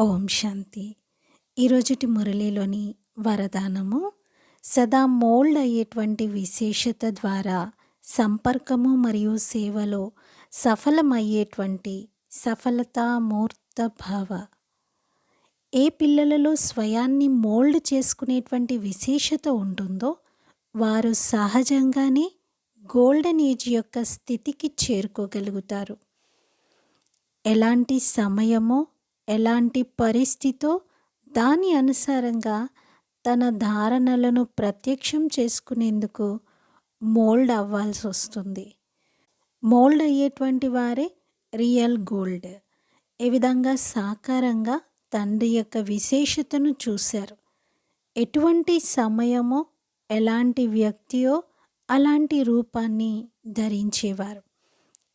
ఓం శాంతి. ఈరోజుటి మురళిలోని వరదానము సదా మోల్డ్ అయ్యేటువంటి విశేషత ద్వారా సంపర్కము మరియు సేవలో సఫలమయ్యేటువంటి సఫలతామూర్త భావ ఏ పిల్లలలో స్వయాన్ని మోల్డ్ చేసుకునేటువంటి విశేషత ఉంటుందో వారు సహజంగానే గోల్డెన్ ఏజ్ యొక్క స్థితికి చేరుకోగలుగుతారు. ఎలాంటి సమయమో ఎలాంటి పరిస్థితో దాని అనుసారంగా తన ధారణలను ప్రత్యక్షం చేసుకునేందుకు మోల్డ్ అవ్వాల్సి వస్తుంది. మోల్డ్ అయ్యేటువంటి వారే రియల్ గోల్డ్. ఈ విధంగా సాకారంగా తండ్రి యొక్క విశేషతను చూశారు? ఎటువంటి సమయమో ఎలాంటి వ్యక్తియో అలాంటి రూపాన్ని ధరించేవారు?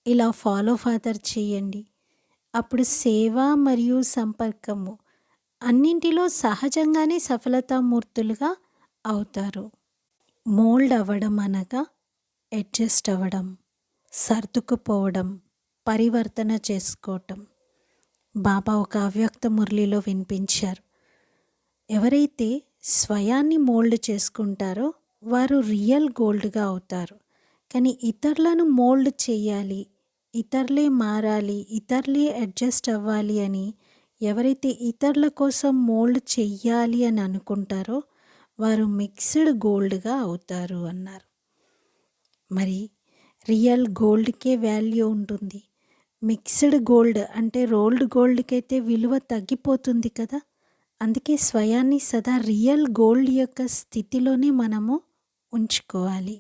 ఇలా ఫాలో ఫాదర్ చేయండి. అప్పుడు సేవ మరియు సంపర్కము అన్నింటిలో సహజంగానే సఫలతామూర్తులుగా అవుతారు. మోల్డ్ అవ్వడం అనగా అడ్జస్ట్ అవ్వడం సర్దుకుపోవడం పరివర్తన చేసుకోవటం. బాబా ఒక అవ్యక్త మురళిలో వినిపించారు. ఎవరైతే స్వయాన్ని మోల్డ్ చేసుకుంటారో వారు రియల్ గోల్డ్గా అవుతారు. కానీ ఇతరులను మోల్డ్ చేయాలి ఇతరులే మారాలి ఇతరులే అడ్జస్ట్ అవ్వాలి అని ఎవరైతే ఇతరుల కోసం మోల్డ్ చెయ్యాలి అని అనుకుంటారో వారు మిక్స్డ్ గోల్డ్గా అవుతారు అన్నారు. మరి రియల్ గోల్డ్కే వాల్యూ ఉంటుంది. మిక్స్డ్ గోల్డ్ అంటే రోల్డ్ గోల్డ్కి అయితే విలువ తగ్గిపోతుంది కదా. అందుకే స్వయాన్ని సదా రియల్ గోల్డ్ యొక్క స్థితిలోనే మనము ఉంచుకోవాలి.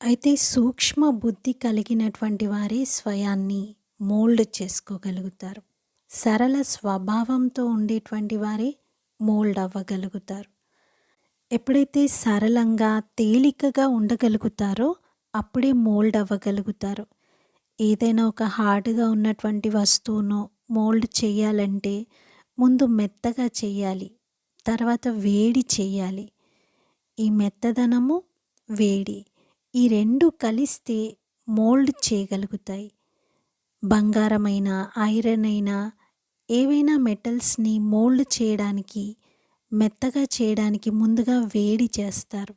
అయితే సూక్ష్మ బుద్ధి కలిగినటువంటి వారే స్వయాన్ని మోల్డ్ చేసుకోగలుగుతారు. సరళ స్వభావంతో ఉండేటువంటి వారే మోల్డ్ అవ్వగలుగుతారు. ఎప్పుడైతే సరళంగా తేలికగా ఉండగలుగుతారో అప్పుడే మోల్డ్ అవ్వగలుగుతారు. ఏదైనా ఒక హార్డ్గా ఉన్నటువంటి వస్తువును మోల్డ్ చేయాలంటే ముందు మెత్తగా చేయాలి తర్వాత వేడి చేయాలి. ఈ మెత్తదనము వేడి. ఈ రెండు కలిస్తే మోల్డ్ చేయగలుగుతాయి. బంగారమైన ఐరన్ అయినా ఏవైనా మెటల్స్ని మోల్డ్ చేయడానికి మెత్తగా చేయడానికి ముందుగా వేడి చేస్తారు.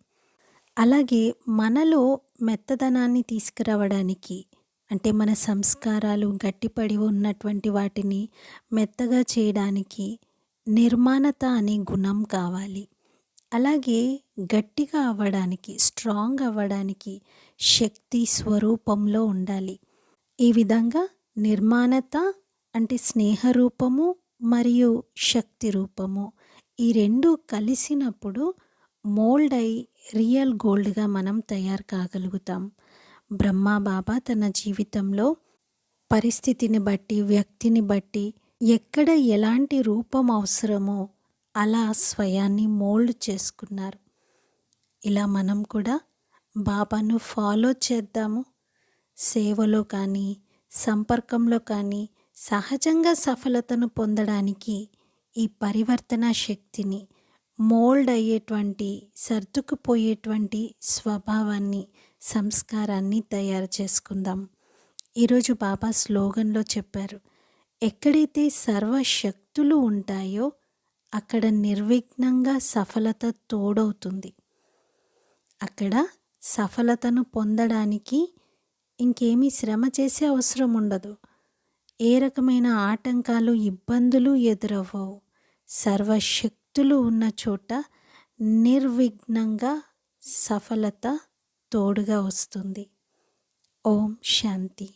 అలాగే మనలో మెత్తదనాన్ని తీసుకురావడానికి అంటే మన సంస్కారాలు గట్టిపడి ఉన్నటువంటి వాటిని మెత్తగా చేయడానికి నిర్మాణత అనే గుణం కావాలి. అలాగే గట్టిగా అవ్వడానికి స్ట్రాంగ్ అవ్వడానికి శక్తి స్వరూపంలో ఉండాలి. ఈ విధంగా నిర్మాణత అంటే స్నేహ రూపము మరియు శక్తి రూపము ఈ రెండు కలిసినప్పుడు మోల్డ్ అయి రియల్ గోల్డ్గా మనం తయారు కాగలుగుతాం. బ్రహ్మా బాబా తన జీవితంలో పరిస్థితిని బట్టి వ్యక్తిని బట్టి ఎక్కడ ఎలాంటి రూపం అవసరమో అలా స్వయాన్ని మోల్డ్ చేసుకున్నారు. ఇలా మనం కూడా బాబాను ఫాలో చేద్దాము. సేవలో కానీ సంపర్కంలో కానీ సహజంగా సఫలతను పొందడానికి ఈ పరివర్తన శక్తిని మోల్డ్ అయ్యేటువంటి సర్దుకుపోయేటువంటి స్వభావాన్ని సంస్కారాన్ని తయారు చేసుకుందాం. ఈరోజు బాబా స్లోగన్లో చెప్పారు ఎక్కడైతే సర్వశక్తులు ఉంటాయో అక్కడ నిర్విఘ్నంగా సఫలత తోడవుతుంది. అక్కడ సఫలతను పొందడానికి ఇంకేమీ శ్రమ చేసే అవసరం ఉండదు. ఏ రకమైన ఆటంకాలు ఇబ్బందులు ఎదురవ్వవు. సర్వశక్తులు ఉన్న చోట నిర్విఘ్నంగా సఫలత తోడుగా వస్తుంది. ఓం శాంతి.